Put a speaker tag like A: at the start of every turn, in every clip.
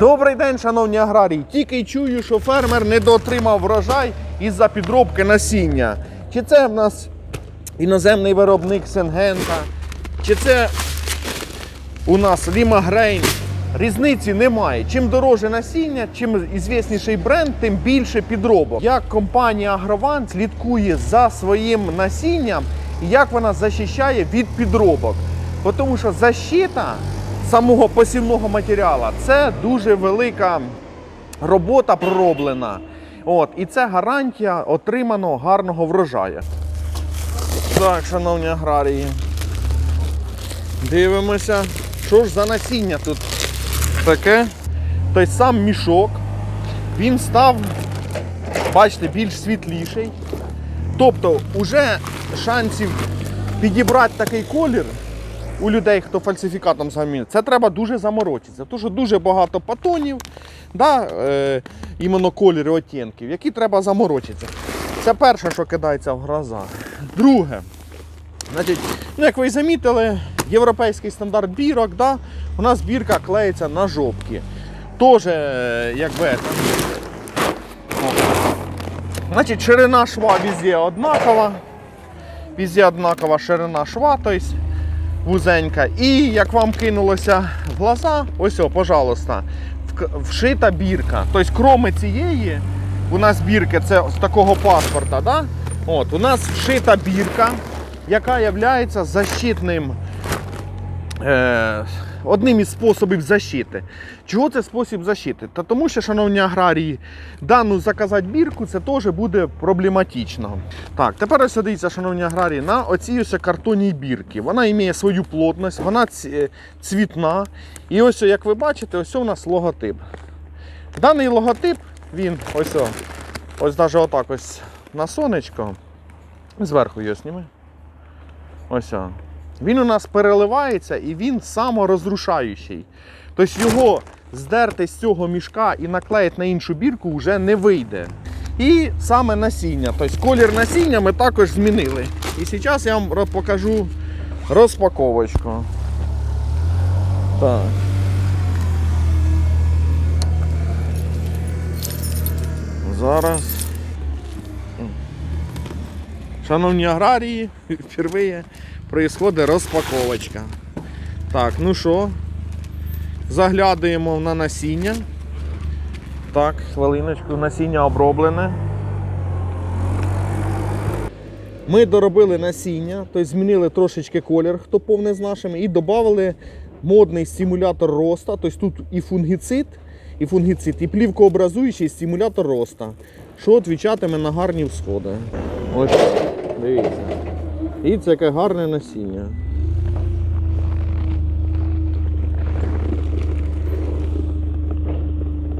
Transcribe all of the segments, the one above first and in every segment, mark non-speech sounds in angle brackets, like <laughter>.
A: Добрий день, шановні аграрії. Тільки чую, що фермер недоотримав врожай із-за підробки насіння. Чи це в нас іноземний виробник Сенгента, чи це у нас Grain. Різниці немає. Чим дороже насіння, чим ізвісніший бренд, тим більше підробок. Як компанія Агрован слідкує за своїм насінням і як вона захищає від підробок. Тому що защита самого посівного матеріалу це дуже велика робота пророблена. От, і це гарантія отриманого гарного врожаю. Так, шановні аграрії. Дивимося, що ж за насіння тут таке. Той сам мішок. Він став, бачите, більш світліший. Тобто, уже шансів підібрати такий колір у людей, хто фальсифікатом замінив, це треба дуже заморочитися. Тому що дуже багато патонів, да, е, іменно кольори оттінків, які треба заморочитися. Це перше, що кидається в глаза. Друге, Значить, ну як ви замітили, європейський стандарт бірок, да, у нас бірка клеїться на жопки. Тоже, е, якби. там. Значить, ширина шва везде однакова. Везде однакова ширина шва, тобто вузенька. І як вам кинулося в глаза, ось, о, пожалуйста, вшита бірка. Тобто, кроме цієї, у нас бірки це з такого паспорта, да? От, у нас вшита бірка, яка є защитним. Е, Одним із способів защити. Чого це спосіб защити? Та тому що, шановні аграрії, дану заказати бірку це теж буде проблематично. Так, тепер ось дивіться, шановні аграрії, на оцій ось картонній бірці. Вона має свою плотність, вона цвітна. І ось, як ви бачите, ось у нас логотип. Даний логотип, він ось, о, ось навіть отак ось на сонечко. Зверху його сніми. Ось. о. Він у нас переливається і він саморозрушаючий. Тобто його здерти з цього мішка і наклеїти на іншу бірку вже не вийде. І саме насіння. Тобто колір насіння ми також змінили. І зараз я вам покажу розпаковочку. Так. Зараз. Шановні аграрії, <laughs> впервые происходить розпаковочка. Так, ну що, заглядуємо на насіння. Так, хвилиночку, насіння оброблене. Ми доробили насіння, тобто змінили трошечки колір, хто повне з нашими, і додали модний стимулятор роста. Тобто тут і фунгіцид, і фунгіцид, і плівкообразуючий стимулятор роста, що відвічатиме на гарні всходи. Ось, дивіться. І це яке гарне насіння.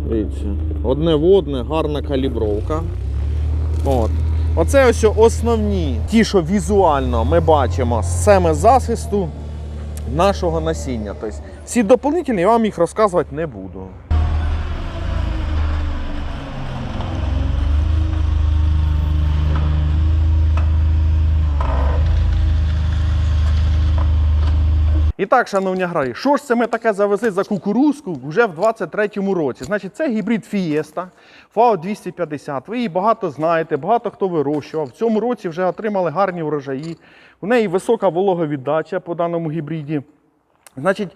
A: Дивіться. Одне водне, гарна калібровка. От. Оце ось основні, ті, що візуально ми бачимо саме захисту нашого насіння. Тобто всі доповнительні я вам їх розказувати не буду. І так, шановні аграрії, що ж це ми таке завезли за кукурузку вже в 23-му році? Значить, це гібрид Фієста фао 250. Ви її багато знаєте, багато хто вирощував. В цьому році вже отримали гарні врожаї. У неї висока вологовіддача по даному гібриді. Значить,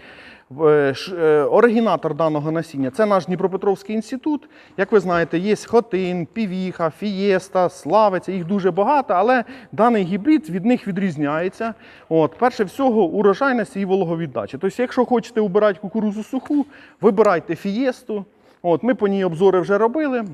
A: оригінатор даного насіння це наш Дніпропетровський інститут. Як ви знаєте, є Хотин, Півіха, Фієста, Славиця, їх дуже багато, але даний гібрид від них відрізняється. От, перше всього, урожайності і вологовіддачі. Тобто, якщо хочете обирати кукурузу суху, вибирайте Фієсту. От, ми по ній обзори вже робили.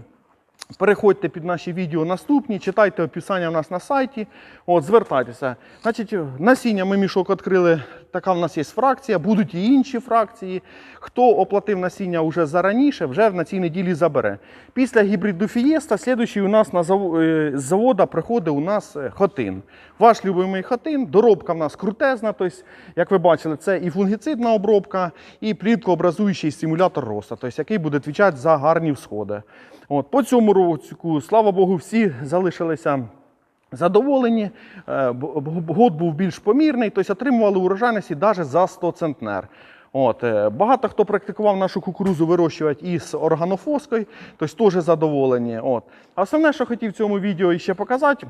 A: Переходьте під наші відео наступні, читайте описання в нас на сайті. От, звертайтеся. Значить, насіння ми мішок відкрили. Така в нас є фракція, будуть і інші фракції. Хто оплатив насіння вже зараніше, вже на цій неділі забере. Після гібриду Фієста, слідуючий у нас на зав... е, з завода приходить у нас е, хотин. Ваш любимий хотин, доробка в нас крутезна. Тобто, як ви бачили, це і фунгіцидна обробка, і пліткообразуючий стимулятор росту, тобто, який буде відповідати за гарні всходи. От, по цьому року, слава Богу, всі залишилися задоволені. Е, Год був більш помірний, тобто отримували урожайності навіть за 100 центнер. От, е, багато хто практикував нашу кукурузу вирощувати із органофоскою, тобто теж задоволені. От. А основне, що хотів в цьому відео ще показати,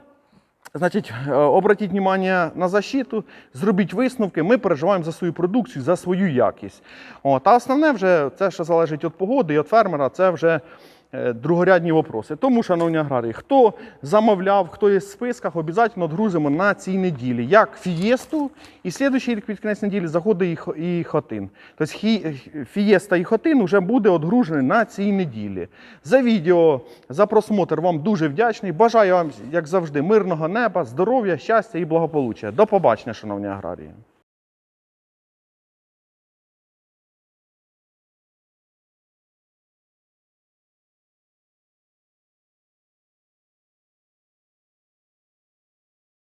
A: Значить, е, обратіть внимание на защиту, зробіть висновки. Ми переживаємо за свою продукцію, за свою якість. От, а основне вже це, що залежить від погоди і від фермера, це вже другорядні вопроси. Тому, шановні аграрії, хто замовляв, хто є в списках, обов'язково відгрузимо на цій неділі. Як фієсту, і слідуючий рік під кінець неділі заходить і, хотин. Тобто хі- фієста і хотин вже буде відгружений на цій неділі. За відео, за просмотр вам дуже вдячний. Бажаю вам, як завжди, мирного неба, здоров'я, щастя і благополуччя. До побачення, шановні аграрії.